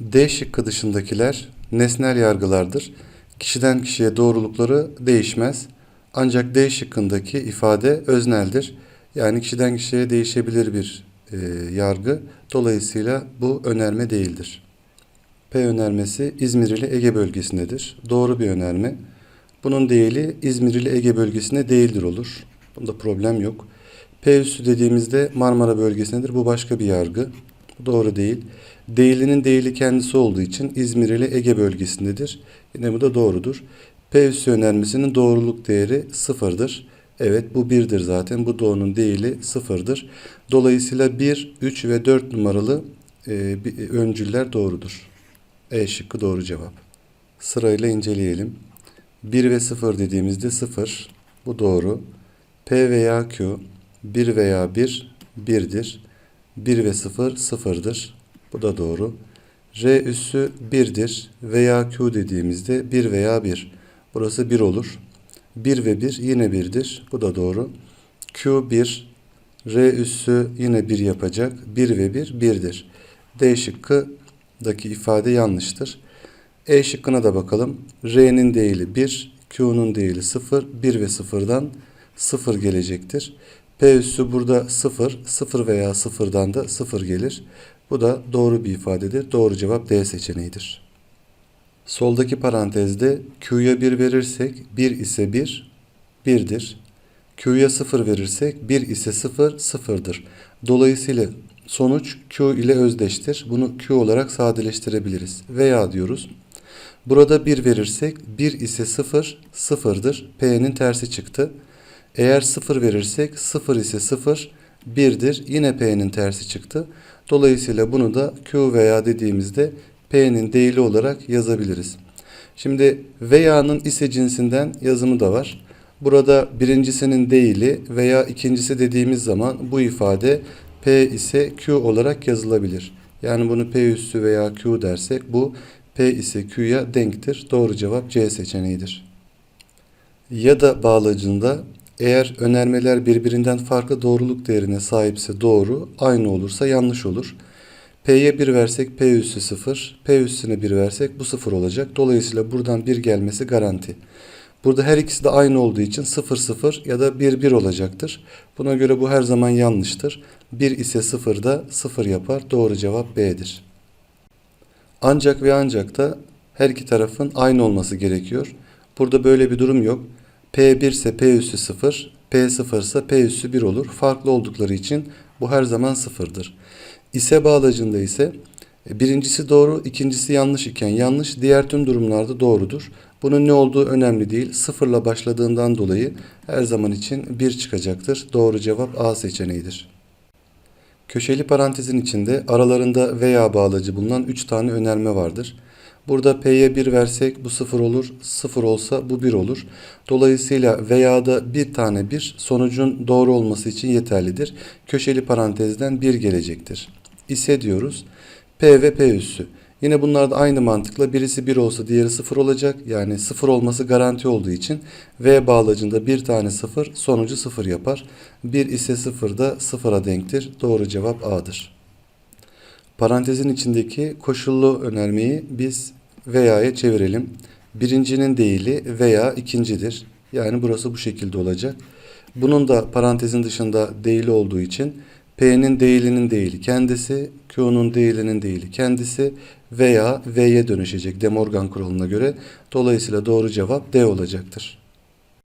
D şıkkı dışındakiler nesnel yargılardır. Kişiden kişiye doğrulukları değişmez. Ancak D şıkkındaki ifade özneldir. Yani kişiden kişiye değişebilir bir e, yargı. Dolayısıyla bu önerme değildir. P önermesi İzmir ile Ege bölgesindedir. Doğru bir önerme. Bunun değili İzmir ile Ege bölgesinde değildir olur. Bunda problem yok. P üssü dediğimizde Marmara bölgesindedir. Bu başka bir yargı. Doğru değil. Değilinin değili kendisi olduğu için İzmir ile Ege bölgesindedir. Yine bu da doğrudur. P önermesinin doğruluk değeri sıfırdır. Evet bu birdir zaten. Bu doğunun değili sıfırdır. Dolayısıyla 1, 3 ve 4 numaralı e, bir- öncüller doğrudur. E şıkkı doğru cevap. Sırayla inceleyelim. 1 ve 0 dediğimizde 0. Bu doğru. P veya Q 1 veya 1 1'dir. 1 ve 0 0'dır. Bu da doğru. R üssü 1'dir veya Q dediğimizde 1 veya 1. Burası 1 olur. 1 ve 1 yine 1'dir. Bu da doğru. Q 1, R üssü yine 1 yapacak. 1 ve 1 1'dir. D şıkkıdaki ifade yanlıştır. E şıkkına da bakalım. R'nin değili 1, Q'nun değili 0, 1 ve 0'dan 0 gelecektir. P üssü burada 0, 0 veya 0'dan da 0 gelir. Bu da doğru bir ifadedir. Doğru cevap D seçeneğidir. Soldaki parantezde Q'ya 1 verirsek 1 ise 1, 1'dir. Q'ya 0 verirsek 1 ise 0, 0'dır. Dolayısıyla sonuç Q ile özdeştir. Bunu Q olarak sadeleştirebiliriz. Veya diyoruz. Burada 1 verirsek 1 ise 0, 0'dır. P'nin tersi çıktı. Eğer 0 verirsek 0 ise 0, 1'dir. Yine P'nin tersi çıktı. Dolayısıyla bunu da Q veya dediğimizde P'nin değili olarak yazabiliriz. Şimdi veya'nın ise cinsinden yazımı da var. Burada birincisinin değili veya ikincisi dediğimiz zaman bu ifade P ise Q olarak yazılabilir. Yani bunu P üssü veya Q dersek bu P ise Q'ya denktir. Doğru cevap C seçeneğidir. Ya da bağlacında eğer önermeler birbirinden farklı doğruluk değerine sahipse doğru, aynı olursa yanlış olur. P'ye 1 versek P üssü 0, P üssüne 1 versek bu 0 olacak. Dolayısıyla buradan 1 gelmesi garanti. Burada her ikisi de aynı olduğu için 0 0 ya da 1 1 olacaktır. Buna göre bu her zaman yanlıştır. 1 ise 0 da 0 yapar. Doğru cevap B'dir. Ancak ve ancak da her iki tarafın aynı olması gerekiyor. Burada böyle bir durum yok. P1 ise P üssü 0, P0 ise P üssü 1 olur. Farklı oldukları için bu her zaman sıfırdır. İse bağlacında ise e, birincisi doğru, ikincisi yanlış iken yanlış, diğer tüm durumlarda doğrudur. Bunun ne olduğu önemli değil. Sıfırla başladığından dolayı her zaman için 1 çıkacaktır. Doğru cevap A seçeneğidir. Köşeli parantezin içinde aralarında veya bağlacı bulunan 3 tane önerme vardır. Burada P'ye 1 versek bu 0 olur, 0 olsa bu 1 olur. Dolayısıyla veya da bir tane 1 sonucun doğru olması için yeterlidir. Köşeli parantezden 1 gelecektir. İse diyoruz P ve P üssü. Yine bunlar da aynı mantıkla birisi 1 olsa diğeri 0 olacak. Yani 0 olması garanti olduğu için V bağlacında bir tane 0 sonucu 0 yapar. 1 ise 0 da 0'a denktir. Doğru cevap A'dır. Parantezin içindeki koşullu önermeyi biz veya'ya çevirelim. Birincinin değili veya ikincidir. Yani burası bu şekilde olacak. Bunun da parantezin dışında değili olduğu için P'nin değilinin değili kendisi, Q'nun değilinin değili kendisi veya V'ye dönüşecek De Morgan kuralına göre. Dolayısıyla doğru cevap D olacaktır.